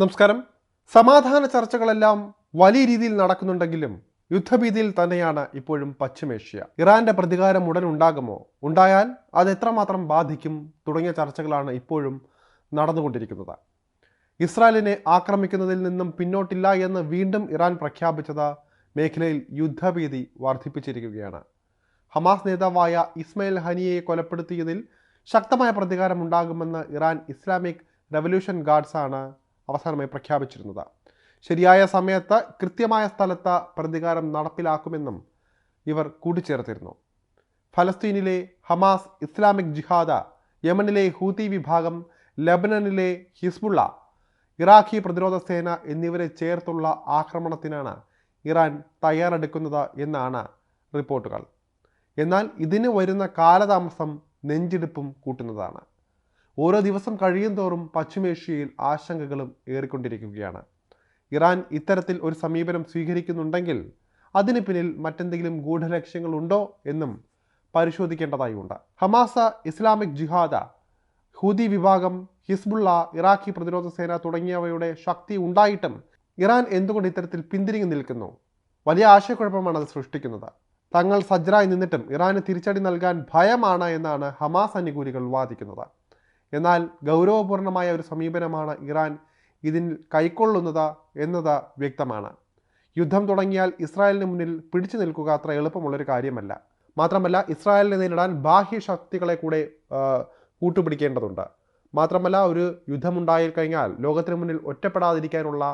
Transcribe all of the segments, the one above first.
നമസ്കാരം. സമാധാന ചർച്ചകളെല്ലാം വലിയ രീതിയിൽ നടക്കുന്നുണ്ടെങ്കിലും യുദ്ധഭീതിയിൽ തന്നെയാണ് ഇപ്പോഴും പശ്ചിമേഷ്യ. ഇറാന്റെ പ്രതികാരം ഉടൻ ഉണ്ടാകുമോ ഉണ്ടായാൽ അത് എത്രമാത്രം ബാധിക്കും? തുടങ്ങിയ ചർച്ചകളാണ് ഇപ്പോഴും നടന്നുകൊണ്ടിരിക്കുന്നത്. ഇസ്രായേലിനെ ആക്രമിക്കുന്നതിൽ നിന്നും പിന്നോട്ടില്ല എന്ന് വീണ്ടും ഇറാൻ പ്രഖ്യാപിച്ചത് മേഖലയിൽ യുദ്ധഭീതി വർദ്ധിപ്പിച്ചിരിക്കുകയാണ്. ഹമാസ് നേതാവായ ഇസ്മയിൽ ഹനിയയെ കൊലപ്പെടുത്തിയതിൽ ശക്തമായ പ്രതികാരം ഉണ്ടാകുമെന്ന് ഇറാൻ ഇസ്ലാമിക് റവല്യൂഷൻ ഗാർഡ്സാണ് അവസാനമായി പ്രഖ്യാപിച്ചിരുന്നത്. ശരിയായ സമയത്ത് കൃത്യമായ സ്ഥലത്ത് പ്രതികാരം നടപ്പിലാക്കുമെന്നും ഇവർ കൂട്ടിച്ചേർത്തിരുന്നു. ഫലസ്തീനിലെ ഹമാസ് ഇസ്ലാമിക് ജിഹാദ യമനിലെ ഹൂതി വിഭാഗം ലബനനിലെ ഹിസ്ബുള്ള ഇറാഖി പ്രതിരോധ സേന എന്നിവരെ ചേർത്തുള്ള ആക്രമണത്തിനാണ് ഇറാൻ തയ്യാറെടുക്കുന്നത് എന്നാണ് റിപ്പോർട്ടുകൾ. എന്നാൽ ഇതിന് വരുന്ന കാലതാമസം നെഞ്ചിടിപ്പും കൂട്ടുന്നതാണ്. ഓരോ ദിവസം കഴിയും തോറും പശ്ചിമേഷ്യയിൽ ആശങ്കകളും ഏറിക്കൊണ്ടിരിക്കുകയാണ്. ഇറാൻ ഇത്തരത്തിൽ ഒരു സമീപനം സ്വീകരിക്കുന്നുണ്ടെങ്കിൽ അതിന് പിന്നിൽ മറ്റെന്തെങ്കിലും ഗൂഢലക്ഷ്യങ്ങളുണ്ടോ എന്നും പരിശോധിക്കേണ്ടതായുണ്ട്. ഹമാസ ഇസ്ലാമിക് ജിഹാദ ഹൂദി വിഭാഗം ഹിസ്ബുള്ള ഇറാഖി പ്രതിരോധ സേന തുടങ്ങിയവയുടെ ശക്തി ഉണ്ടായിട്ടും ഇറാൻ എന്തുകൊണ്ട് ഇത്തരത്തിൽ പിന്തിരിഞ്ഞു നിൽക്കുന്നു? വലിയ ആശയക്കുഴപ്പമാണ് അത് സൃഷ്ടിക്കുന്നത്. തങ്ങൾ സജ്ജരായി നിന്നിട്ടും ഇറാന് തിരിച്ചടി നൽകാൻ ഭയമാണ് എന്നാണ് ഹമാസ് അനുകൂലികൾ വാദിക്കുന്നത്. എന്നാൽ ഗൗരവപൂർണമായ ഒരു സമീപനമാണ് ഇറാൻ ഇതിൽ കൈക്കൊള്ളുന്നത് എന്നത് വ്യക്തമാണ്. യുദ്ധം തുടങ്ങിയാൽ ഇസ്രായേലിന് മുന്നിൽ പിടിച്ചു നിൽക്കുക അത്ര എളുപ്പമുള്ളൊരു കാര്യമല്ല. മാത്രമല്ല ഇസ്രായേലിനെ നേരിടാൻ ബാഹ്യ ശക്തികളെ കൂടെ കൂട്ടുപിടിക്കേണ്ടതുണ്ട്. മാത്രമല്ല ഒരു യുദ്ധമുണ്ടായി കഴിഞ്ഞാൽ ലോകത്തിന് മുന്നിൽ ഒറ്റപ്പെടാതിരിക്കാനുള്ള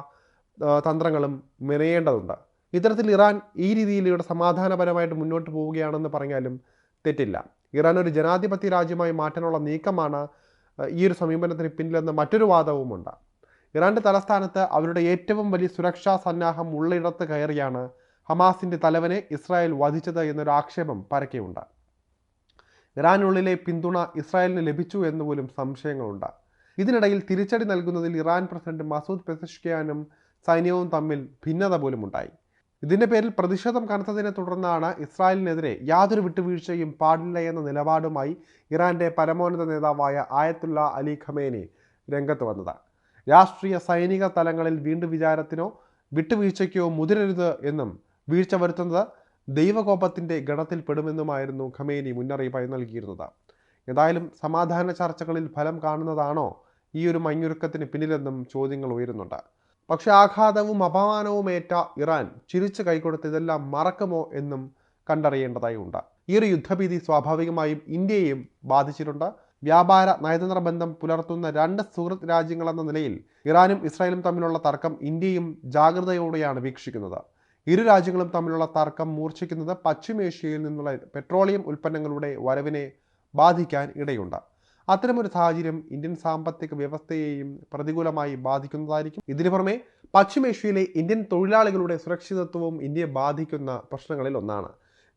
തന്ത്രങ്ങളും മെനയേണ്ടതുണ്ട്. ഇത്തരത്തിൽ ഇറാൻ ഈ രീതിയിലൂടെ സമാധാനപരമായിട്ട് മുന്നോട്ട് പോവുകയാണെന്ന് പറഞ്ഞാലും തെറ്റില്ല. ഇറാൻ ഒരു ജനാധിപത്യ രാജ്യമായി മാറ്റാനുള്ള നീക്കമാണ് ഈ ഒരു സമീപനത്തിന് പിന്നിലെന്ന മറ്റൊരു വാദവുമുണ്ട്. ഇറാന്റെ തലസ്ഥാനത്ത് അവരുടെ ഏറ്റവും വലിയ സുരക്ഷാ സന്നാഹം ഉള്ളിടത്ത് കയറിയാണ് ഹമാസിന്റെ തലവനെ ഇസ്രായേൽ വധിച്ചത് എന്നൊരു ആക്ഷേപം പരക്കെയുണ്ട്. ഇറാനുള്ളിലെ പിന്തുണ ഇസ്രായേലിന് ലഭിച്ചു എന്ന് പോലും സംശയങ്ങളുണ്ട്. ഇതിനിടയിൽ തിരിച്ചടി നൽകുന്നതിൽ ഇറാൻ പ്രസിഡന്റ് മസൂദ് പെസഷ്കിയാനും സൈന്യവും തമ്മിൽ ഭിന്നത പോലും ഉണ്ടായി ഇതിന്റെ പേരിൽ പ്രതിഷേധം കനത്തതിനെ തുടർന്നാണ് ഇസ്രായേലിനെതിരെ യാതൊരു വിട്ടുവീഴ്ചയും പാടില്ല എന്ന നിലപാടുമായി ഇറാന്റെ പരമോന്നത നേതാവായ ആയത്തുള്ള അലി ഖമേനി രംഗത്ത് വന്നത്. രാഷ്ട്രീയ സൈനിക തലങ്ങളിൽ വീണ്ടും വിചാരത്തിനോ വിട്ടുവീഴ്ചയ്ക്കോ മുതിരരുത് എന്നും വീഴ്ച വരുത്തുന്നത് ദൈവകോപത്തിന്റെ ഗണത്തിൽപ്പെടുമെന്നുമായിരുന്നു ഖമേനി മുന്നറിയിപ്പായി നൽകിയിരുന്നത്. ഏതായാലും സമാധാന ചർച്ചകളിൽ ഫലം കാണുന്നതാണോ ഈ ഒരു മഞ്ഞുരുക്കത്തിന് പിന്നിലെന്നും ചോദ്യങ്ങൾ ഉയരുന്നുണ്ട്. പക്ഷേ ആഘാതവും അപമാനവും ഏറ്റ ഇറാൻ ചിരിച്ചു കൈകൊടുത്ത് ഇതെല്ലാം മറക്കുമോ എന്നും കണ്ടറിയേണ്ടതായി ഉണ്ട്. ഈ ഒരു യുദ്ധഭീതി സ്വാഭാവികമായും ഇന്ത്യയെയും ബാധിച്ചിട്ടുണ്ട്. വ്യാപാര നയതന്ത്ര ബന്ധം പുലർത്തുന്ന രണ്ട് സുഹൃത്ത് രാജ്യങ്ങളെന്ന നിലയിൽ ഇറാനും ഇസ്രായേലും തമ്മിലുള്ള തർക്കം ഇന്ത്യയും ജാഗ്രതയോടെയാണ് വീക്ഷിക്കുന്നത്. ഇരു രാജ്യങ്ങളും തമ്മിലുള്ള തർക്കം മൂർച്ഛിക്കുന്നത് പശ്ചിമേഷ്യയിൽ നിന്നുള്ള പെട്രോളിയം ഉൽപ്പന്നങ്ങളുടെ വരവിനെ ബാധിക്കാൻ ഇടയുണ്ട്. അത്തരമൊരു സാഹചര്യം ഇന്ത്യൻ സാമ്പത്തിക വ്യവസ്ഥയെയും പ്രതികൂലമായി ബാധിക്കുന്നതായിരിക്കും. ഇതിനു പുറമെ പശ്ചിമേഷ്യയിലെ ഇന്ത്യൻ തൊഴിലാളികളുടെ സുരക്ഷിതത്വവും ഇന്ത്യയെ ബാധിക്കുന്ന പ്രശ്നങ്ങളിൽ ഒന്നാണ്.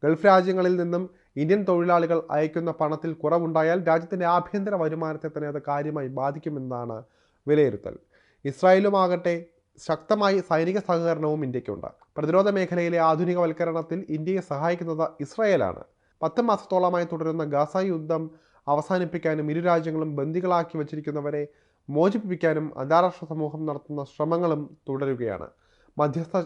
ഗൾഫ് രാജ്യങ്ങളിൽ നിന്നും ഇന്ത്യൻ തൊഴിലാളികൾ അയക്കുന്ന പണത്തിൽ കുറവുണ്ടായാൽ രാജ്യത്തിന്റെ ആഭ്യന്തര വരുമാനത്തെ തന്നെ അത് കാര്യമായി ബാധിക്കുമെന്നാണ് വിലയിരുത്തൽ. ഇസ്രായേലുമാകട്ടെ ശക്തമായി സൈനിക സഹകരണവും ഇന്ത്യക്കുണ്ട്. പ്രതിരോധ മേഖലയിലെ ആധുനികവൽക്കരണത്തിൽ ഇന്ത്യയെ സഹായിക്കുന്നത് ഇസ്രായേലാണ്. പത്ത് മാസത്തോളമായി തുടരുന്ന ഗാസ യുദ്ധം അവസാനിപ്പിക്കാനും ഇരു രാജ്യങ്ങളും ബന്ദികളാക്കി വച്ചിരിക്കുന്നവരെ മോചിപ്പിക്കാനും അന്താരാഷ്ട്ര സമൂഹം നടത്തുന്ന ശ്രമങ്ങളും തുടരുകയാണ്. മധ്യസ്ഥ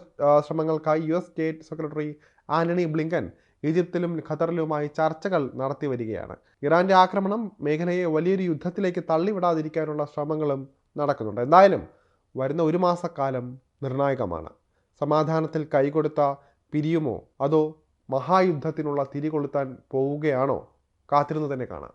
ശ്രമങ്ങൾക്കായി U S state secretary Antony Blinken ഈജിപ്തിലും ഖത്തറിലുമായി ചർച്ചകൾ നടത്തി വരികയാണ്. ഇറാന്റെ ആക്രമണം മേഖലയെ വലിയൊരു യുദ്ധത്തിലേക്ക് തള്ളിവിടാതിരിക്കാനുള്ള ശ്രമങ്ങളും നടക്കുന്നുണ്ട്. എന്തായാലും വരുന്ന ഒരു മാസക്കാലം നിർണായകമാണ്. സമാധാനത്തിൽ കൈകൊടുത്ത പിരിയുമോ? അതോ മഹായുദ്ധത്തിനുള്ള തിരികൊളുത്താൻ പോവുകയാണോ? കാത്തിരുന്ന് തന്നെ കാണാം.